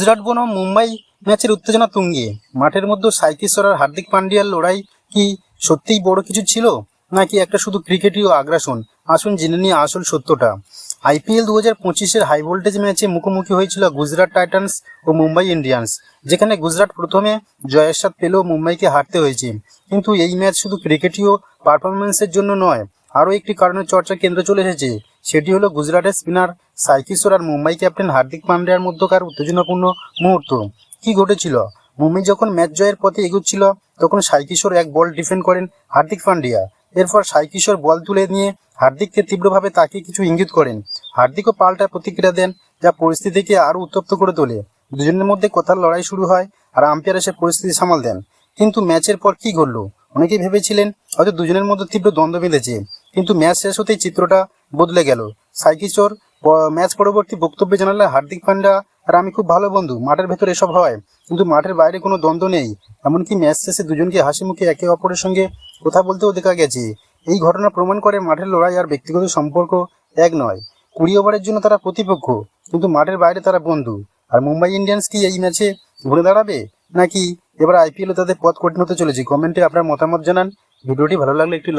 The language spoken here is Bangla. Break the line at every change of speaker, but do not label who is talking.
গুজরাট বনাম মুম্বাই ম্যাচের উত্তেজনা তুঙ্গে। মাঠের মধ্যে সাইকিশ্বর আর হার্দিক পান্ডিয়ার লড়াই কি সত্যিই বড় কিছু ছিল? নাকি একটা শুধু ক্রিকেটীয় আগ্রাসন? আসুন জেনে নিয়ে আসল সত্যটা। আইপিএল দু হাজার পঁচিশের হাই ভোল্টেজ ম্যাচে মুখোমুখি হয়েছিল গুজরাট টাইটান্স ও মুম্বাই ইন্ডিয়ান্স, যেখানে গুজরাট প্রথমে জয়ের স্বাদ পেলেও মুম্বাইকে হারতে হয়েছে। কিন্তু এই ম্যাচ শুধু ক্রিকেটীয় পারফরমেন্সের জন্য নয় আরও একটি কারণের চর্চা কেন্দ্র চলে এসেছে, সেটি হলো গুজরাটের স্পিনার সাইকিশ্বর আর মুম্বাই ক্যাপ্টেন হার্দিক পান্ডিয়ার মধ্যকার উত্তেজনাপূর্ণ মুহূর্ত। কি ঘটেছিল? মুম্বাই যখন ম্যাচ জয়ের পথে এগুচ্ছিল, তখন সাইকিশোর এক বল ডিফেন্ড করেন হার্দিক পান্ডিয়া। এরপর সাইকিশোর বল তুলে নিয়ে হার্দিককে তীব্রভাবে তাকে কিছু ইঙ্গিত করেন। হার্দিকও পাল্টা প্রতিক্রিয়া দেন, যা পরিস্থিতিকে আরও উত্তপ্ত করে তোলে। দুজনের মধ্যে কথার লড়াই শুরু হয় আর আম্পায়ার এসে পরিস্থিতি সামাল দেন। কিন্তু ম্যাচের পর কি ঘটলো? অনেকেই ভেবেছিলেন, হয়তো দুজনের মধ্যে তীব্র দ্বন্দ্ব বেঁধেছে। কিন্তু ম্যাচ শেষ হতেই চিত্রটা বদলে গেল। সাইকিশোর ম্যাচ পরবর্তী বক্তব্যে জানালেন হার্দিক পান্ডা আর আমি খুব ভালো বন্ধু, মাঠের ভেতর এসব হয়। কিন্তু মাঠের বাইরে কোনো দ্বন্দ্ব নেই। এমনকি ম্যাচ শেষে দুজনকে হাসি মুখে একে অপরের সঙ্গে কথা বলতেও দেখা গেছে। এই ঘটনা প্রমাণ করে মাঠের লড়াই আর ব্যক্তিগত সম্পর্ক এক নয়। কুড়ি ওভারের জন্য তারা প্রতিপক্ষ, কিন্তু মাঠের বাইরে তারা বন্ধু। আর মুম্বাই ইন্ডিয়ান্স কি এই ম্যাচে ঘুরে দাঁড়াবে? নাকি এবার আইপিএলে তাদের পথ কঠিন হতে চলেছে? কমেন্টে আপনার মতামত জানান। ভিডিওটি ভালো লাগলে একটি লাইক